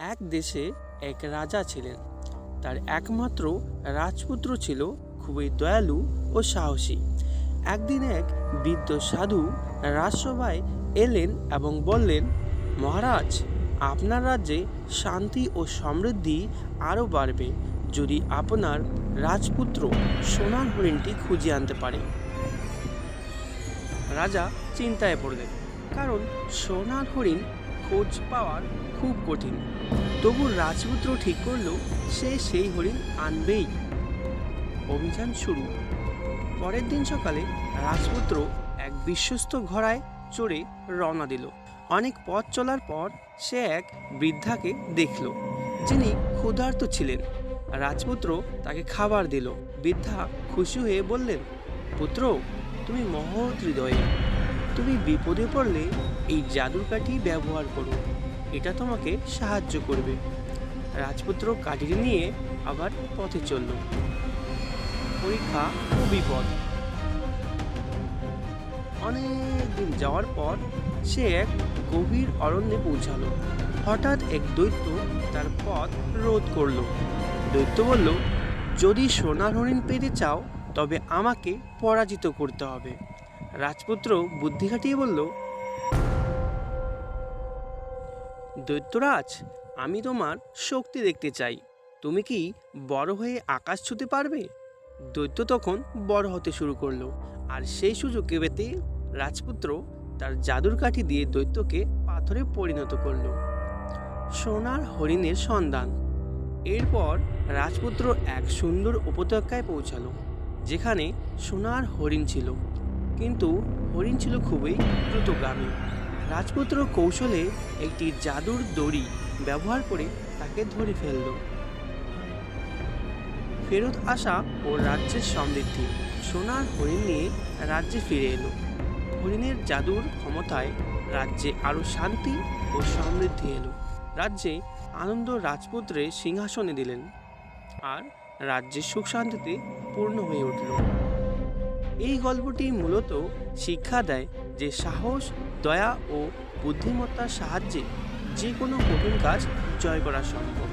এক দেশে এক রাজা ছিলেন। তার একমাত্র রাজপুত্র ছিল খুবই দয়ালু ও সাহসী। একদিন এক বৃদ্ধ সাধু রাজসভায় এলেন এবং বললেন, মহারাজ, আপনার রাজ্যে শান্তি ও সমৃদ্ধি আরও বাড়বে যদি আপনার রাজপুত্র সোনার হরিণটি খুঁজে আনতে পারে রাজা চিন্তায় পড়লেন, কারণ সোনার হরিণ খোঁজ পাওয়ার খুব কঠিন। তবু রাজপুত্র ঠিক করল, সে সেই হরিণ আনবেই। অভিযান শুরু। পরের দিন সকালে রাজপুত্র এক বিশ্বস্ত ঘোড়ায় চড়ে রওনা দিল। অনেক পথ চলার পর সে এক বৃদ্ধাকে দেখল, যিনি ক্ষুধার্ত ছিলেন। রাজপুত্র তাকে খাবার দিল। বৃদ্ধা খুশি হয়ে বললেন, পুত্র, তুমি মহৎ হৃদয়ে তুমি বিপদে পড়লে এই জাদুর কাঠি ব্যবহার করো। এটা তোমাকে সাহায্য করবে। রাজপুত্র কাঠিটি নিয়ে আবার পথে চলল। পরীক্ষা ও বিপদ। অনেক দিন যাওয়ার পর সে এক গভীর অরণ্যে পৌঁছালো। হঠাৎ এক দৈত্য তার পথ রোধ করল। দৈত্য বলল, যদি সোনার হরিণ পেতে চাও, তবে আমাকে পরাজিত করতে হবে। রাজপুত্র বুদ্ধি খাটিয়ে বলল, দৈত্যরাজ, আমি তোমার শক্তি দেখতে চাই। তুমি কি বড় হয়ে আকাশ ছুতে পারবে? দৈত্য তখন বড় হতে শুরু করল, আর সেই সুযোগে পেতে রাজপুত্র তার জাদুর কাঠি দিয়ে দৈত্যকে পাথরে পরিণত করল। সোনার হরিণের সন্ধান। এরপর রাজপুত্র এক সুন্দর উপত্যকায় পৌঁছালো, যেখানে সোনার হরিণ ছিল। কিন্তু হরিণ ছিল খুবই দ্রুতগামী। রাজপুত্র কৌশলে একটি জাদুর দড়ি ব্যবহার করে তাকে ধরে ফেলল। ফেরত আসা ও রাজ্যের সমৃদ্ধি। সোনার হরিণ নিয়ে রাজ্যে ফিরে এলো। হরিণের জাদুর ক্ষমতায় রাজ্যে আরও শান্তি ও সমৃদ্ধি এলো। রাজ্যে আনন্দ রাজপুত্রে সিংহাসনে দিলেন। আর রাজ্যের সুখ শান্তিতে পূর্ণ হয়ে উঠল। এই গল্পটি মূলত শিক্ষা দেয় যে সাহস, দয়া ও বুদ্ধিমত্তার সাহায্যে যে কোনো কঠিন কাজ জয় করা সম্ভব।